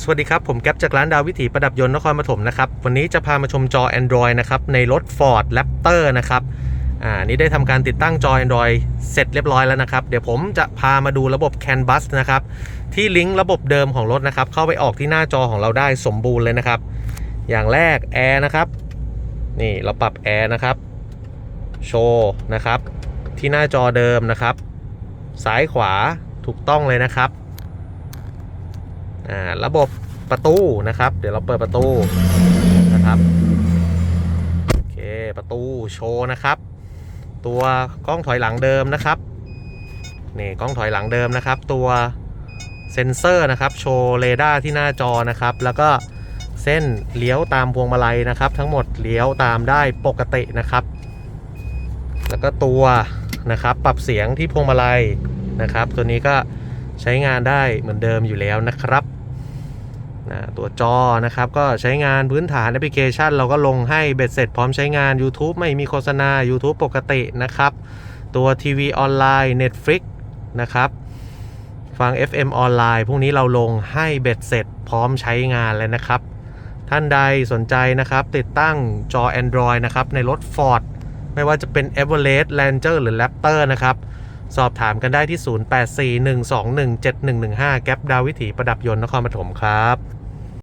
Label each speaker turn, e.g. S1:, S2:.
S1: สวัสดีครับ ผมแก๊ปจากร้านดาววิถีประดับยนต์นครปฐมนะครับ วันนี้จะพามาชมจอ Android นะครับ ในรถ Ford Raptor นะครับอ่านี่ได้ทำการติดตั้งจอ Android เสร็จเรียบร้อยแล้วนะครับ เดี๋ยวผมจะพามาดูระบบ CAN bus นะครับ ที่ลิงก์ระบบเดิมของรถนะครับ เข้าไปออกที่หน้าจอของเราได้สมบูรณ์เลยนะครับ อย่างแรกแอร์นะครับ นี่เราปรับแอร์นะครับโชว์นะครับ ที่หน้าจอเดิมนะครับ ซ้ายขวาถูกต้องเลยนะครับ ระบบประตูนะครับ เดี๋ยวเราเปิดประตูนะครับโอเคประตูโชว์นะครับ ตัวกล้องถอยหลังเดิมนะครับนี่กล้องถอยหลังเดิมนะครับ ตัวเซ็นเซอร์นะครับ โชว์เรดาร์ที่หน้าจอนะครับ แล้วก็เส้นเลี้ยวตามพวงมาลัยนะครับ ทั้งหมดเลี้ยวตามได้ปกตินะครับ แล้วก็ตัวนะครับปรับเสียงที่พวงมาลัยนะครับ ตัวนี้ก็ใช้งานได้เหมือนเดิมอยู่แล้วนะครับ นะตัวจอนะครับ ก็ใช้งานพื้นฐานแอปพลิเคชัน เราก็ลงให้เบ็ดเสร็จพร้อมใช้งาน YouTube ไม่มีโฆษณา YouTube ปกตินะครับ ตัวทีวีออนไลน์ Netflix นะครับ ฟัง FM ออนไลน์พวกนี้เราลงให้เบ็ดเสร็จพร้อมใช้งานเลยนะครับ ท่านใดสนใจนะครับ ติดตั้งจอ Android นะครับ ในรถ Ford ไม่ว่าจะเป็น Everest Ranger หรือ Raptor นะครับ สอบถามกันได้ที่ 0841217115 แก๊ปดาววิถีประดับยนต์นครปฐมครับ